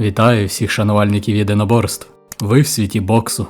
Вітаю всіх шанувальників єдиноборств. Ви в світі боксу.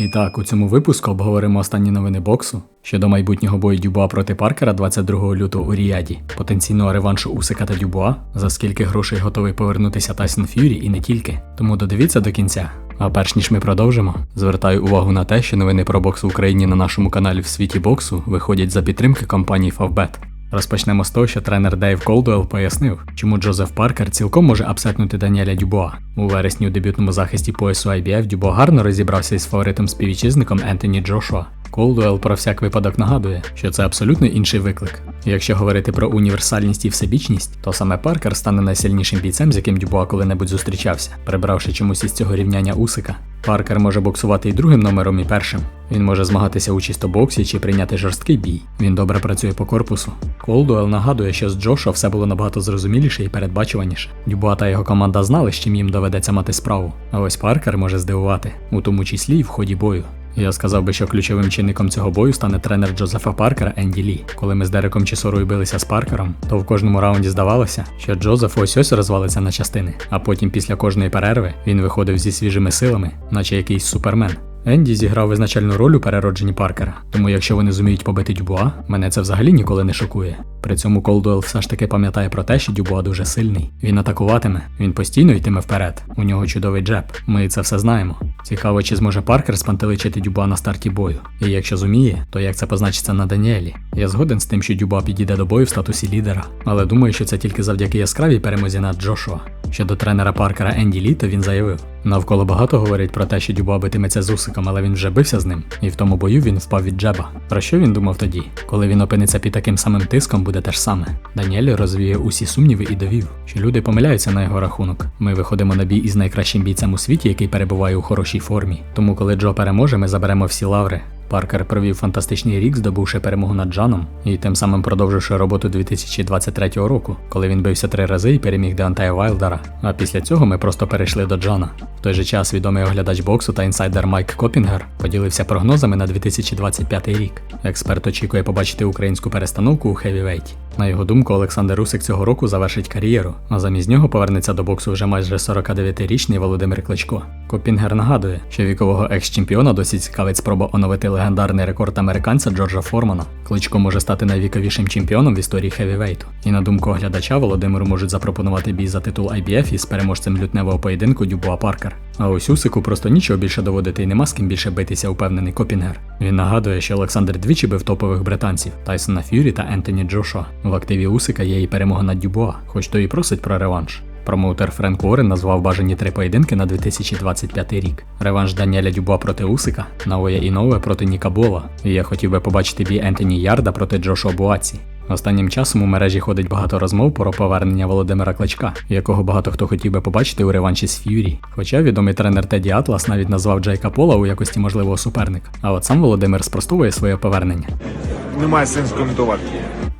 І так, у цьому випуску обговоримо останні новини боксу щодо майбутнього бою Дюбуа проти Паркера 22 лютого у Ріаді, потенційного реваншу Усика та Дюбуа, за скільки грошей готовий повернутися Тайсон Ф'юрі і не тільки. Тому додивіться до кінця. А перш ніж ми продовжимо, звертаю увагу на те, що новини про бокс в Україні на нашому каналі в світі боксу виходять за підтримки компанії Favbet. Розпочнемо з того, що тренер Дейв Колдуел пояснив, чому Джозеф Паркер цілком може апсетнути Даніеля Дюбоа. У вересні у дебютному захисті поясу IBF Дюбо гарно розібрався із фаворитом співвітчизником Ентоні Джошуа. Колдуел про всяк випадок нагадує, що це абсолютно інший виклик. Якщо говорити про універсальність і всебічність, то саме Паркер стане найсильнішим бійцем, з яким Дюбуа коли-небудь зустрічався, прибравши чомусь із цього рівняння Усика. Паркер може боксувати і другим номером, і першим. Він може змагатися у чисто боксі чи прийняти жорсткий бій. Він добре працює по корпусу. Колдуел нагадує, що з Джошуа все було набагато зрозуміліше і передбачуваніше. Дюбуа та його команда знали, з чим їм доведеться мати справу. А ось Паркер може здивувати, у тому числі і в ході бою. Я сказав би, що ключовим чинником цього бою стане тренер Джозефа Паркера Енді Лі. Коли ми з Дереком Чісорою билися з Паркером, то в кожному раунді здавалося, що Джозеф ось ось розвалиться на частини, а потім після кожної перерви він виходив зі свіжими силами, наче якийсь супермен. Енді зіграв визначальну роль у переродженні Паркера, тому якщо вони зуміють побити Дюбуа, мене це взагалі ніколи не шокує. При цьому Колдуел все ж таки пам'ятає про те, що Дюбуа дуже сильний. Він атакуватиме, він постійно йтиме вперед. У нього чудовий джеб. Ми це все знаємо. Цікаво, чи зможе Паркер спантеличити Дюбуа на старті бою. І якщо зуміє, то як це позначиться на Даніелі? Я згоден з тим, що Дюбуа підійде до бою в статусі лідера, але думаю, що це тільки завдяки яскравій перемозі над Джошуа. Щодо тренера Паркера Енді Лі, то він заявив: навколо багато говорить про те, що Дюбуа битиметься з Усиком, але він вже бився з ним, і в тому бою він впав від джеба. Про що він думав тоді? Коли він опиниться під таким самим тиском, буде те ж саме. Даніель розвіє усі сумніви і довів, що люди помиляються на його рахунок. Ми виходимо на бій із найкращим бійцем у світі, який перебуває у хорошій формі. Тому, коли Джо переможе, ми заберемо всі лаври. Паркер провів фантастичний рік, здобувши перемогу над Джаном, і тим самим продовживши роботу 2023 року, коли він бився три рази і переміг Деонтая Вайлдера. А після цього ми просто перейшли до Джана. Той же час відомий оглядач боксу та інсайдер Майк Копінгер поділився прогнозами на 2025 рік. Експерт очікує побачити українську перестановку у хевівейті. На його думку, Олександр Русик цього року завершить кар'єру, а замість нього повернеться до боксу вже майже 49-річний Володимир Кличко. Копінгер нагадує, що вікового екс-чемпіона досі цікавить спроба оновити легендарний рекорд американця Джорджа Формана. Кличко може стати найвіковішим чемпіоном в історії хевівейту. І на думку оглядача, Володимиру можуть запропонувати бій за титул IBF із переможцем лютневого поєдинку Дюбуа Паркер. А ось Усику просто нічого більше доводити і нема з ким більше битися, упевнений Копінгер. Він нагадує, що Олександр двічі бив топових британців Тайсона Ф'юрі та Ентоні Джошуа. В активі Усика є і перемога над Дюбуа, хоч то і просить про реванш. Промоутер Френк Уоррен назвав бажані три поєдинки на 2025 рік. Реванш Даніеля Дюбуа проти Усика, Наоя Інове проти Ніка Бола. І я хотів би побачити бій Ентоні Ярда проти Джошуа Буаці. Останнім часом у мережі ходить багато розмов про повернення Володимира Кличка, якого багато хто хотів би побачити у реванші з Ф'юрі. Хоча відомий тренер Теді Атлас навіть назвав Джейка Пола у якості можливого суперника. А от сам Володимир спростовує своє повернення. Немає сенсу коментувати.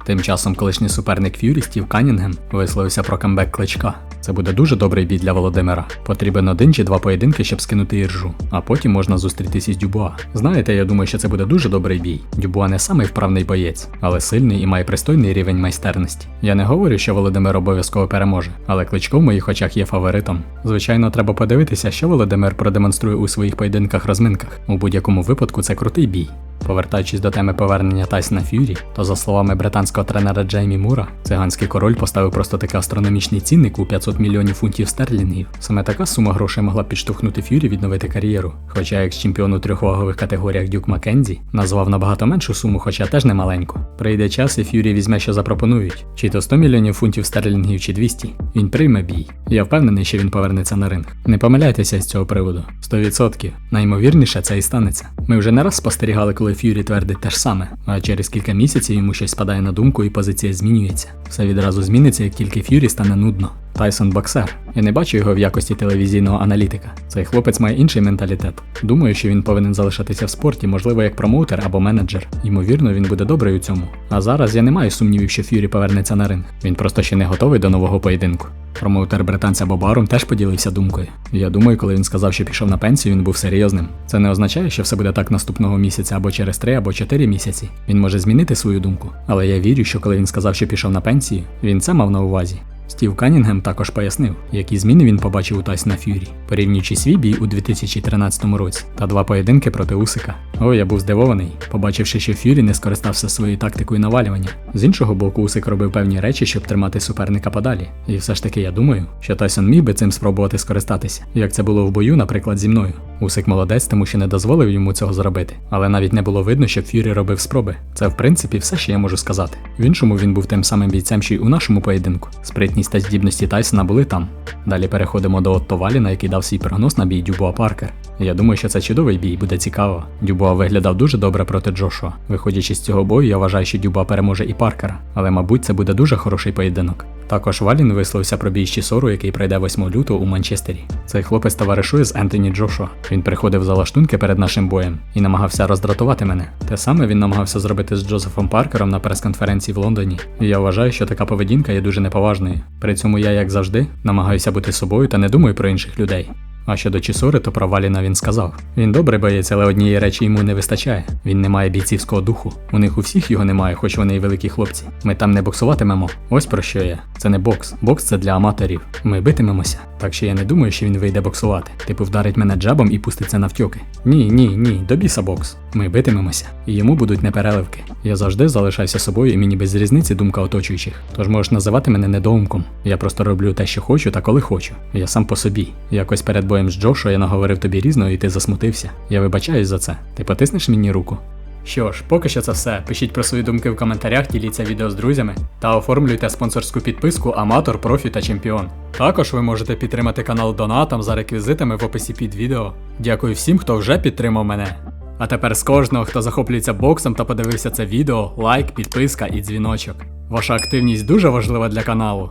Тим часом колишній суперник Ф'юрі Стів Канінгем висловився про камбек кличка. Це буде дуже добрий бій для Володимира. Потрібен один чи два поєдинки, щоб скинути іржу, а потім можна зустрітися із Дюбуа. Знаєте, я думаю, що це буде дуже добрий бій. Дюбуа не самий вправний боєць, але сильний і має пристойний рівень майстерності. Я не говорю, що Володимир обов'язково переможе, але кличко в моїх очах є фаворитом. Звичайно, треба подивитися, що Володимир продемонструє у своїх поєдинках-розминках. У будь-якому випадку це крутий бій. Повертаючись до теми повернення Тайсона Ф'юрі, то за словами британського тренера Джеймі Мура, циганський король поставив просто такий астрономічний цінник у 500 мільйонів фунтів стерлінгів. Саме така сума грошей могла підштовхнути Ф'юрі відновити кар'єру. Хоча як чемпіон у трьох вагових категоріях Дюк Маккензі назвав набагато меншу суму, хоча теж не маленьку. Прийде час, і Ф'юрі візьме, що запропонують, чи то 100 мільйонів фунтів стерлінгів, чи 200. Він прийме бій. Я впевнений, що він повернеться на ринг. Не помиляйтеся з цього приводу. 100%. Найімовірніше це і станеться. Ми вже не раз спостерігали, коли Ф'юрі твердить те ж саме, а через кілька місяців йому щось спадає на думку і позиція змінюється. Все відразу зміниться, як тільки Ф'юрі стане нудно. Тайсон боксер. Я не бачу його в якості телевізійного аналітика. Цей хлопець має інший менталітет. Думаю, що він повинен залишатися в спорті, можливо, як промоутер або менеджер. Ймовірно, він буде добрий у цьому. А зараз я не маю сумнівів, що Ф'юрі повернеться на ринг. Він просто ще не готовий до нового поєдинку. Промоутер британця Боб Арум теж поділився думкою. Я думаю, коли він сказав, що пішов на пенсію, він був серйозним. Це не означає, що все буде так наступного місяця або через 3 або 4 місяці. Він може змінити свою думку. Але я вірю, що коли він сказав, що пішов на пенсію, він це мав на увазі. Стів Канінгем також пояснив, які зміни він побачив у Тайсона Ф'юрі, порівнюючи свій бій у 2013 році та два поєдинки проти Усика. О, я був здивований, побачивши, що Ф'юрі не скористався своєю тактикою навалювання. З іншого боку, Усик робив певні речі, щоб тримати суперника подалі. І все ж таки я думаю, що Тайсон міг би цим спробувати скористатися, як це було в бою, наприклад, зі мною. Усик молодець, тому що не дозволив йому цього зробити, але навіть не було видно, щоб Ф'юрі робив спроби. Це в принципі все, що я можу сказати. В іншому він був тим самим бійцем, що й у нашому поєдинку. Спритність та здібності Тайсона були там. Далі переходимо до Отто Валіна, який дав свій прогноз на бій Дюбуа Паркер. Я думаю, що це чудовий бій, буде цікаво. Дюбуа виглядав дуже добре проти Джошуа. Виходячи з цього бою, я вважаю, що Дюбуа переможе і Паркера, але мабуть це буде дуже хороший поєдинок. Також Валін висловився про бій Чісору, який пройде 8 лютого у Манчестері. Цей хлопець товаришує з Ентоні Джошуа. Він приходив за лаштунки перед нашим боєм і намагався роздратувати мене. Те саме він намагався зробити з Джозефом Паркером на прес-конференції в Лондоні. І я вважаю, що така поведінка є дуже неповажною. При цьому я, як завжди, намагаюся бути собою та не думаю про інших людей. А щодо Чісори, то про Валіна він сказав: він добрий боєць, але однієї речі йому не вистачає. Він не має бійцівського духу. У них у всіх його немає, хоч вони й великі хлопці. Ми там не боксуватимемо. Ось про що я. Це не бокс. Бокс це для аматорів. Ми битимемося. Так що я не думаю, що він вийде боксувати. Типу вдарить мене джабом і пуститься навтьоки. Ні, ні, ні, до біса бокс. Ми битимемося. І йому будуть непереливки. Я завжди залишаюся собою і мені без різниці думка оточуючих. Тож можеш називати мене недоумком. Я просто роблю те, що хочу та коли хочу. Я сам по собі. Якось перед боєм з Джошо я наговорив тобі різного і ти засмутився. Я вибачаюсь за це. Ти потиснеш мені руку? Що ж, поки що це все. Пишіть про свої думки в коментарях, діліться відео з друзями та оформлюйте спонсорську підписку Аматор, Профі та Чемпіон. Також ви можете підтримати канал донатом за реквізитами в описі під відео. Дякую всім, хто вже підтримав мене. А тепер з кожного, хто захоплюється боксом та подивився це відео, лайк, підписка і дзвіночок. Ваша активність дуже важлива для каналу.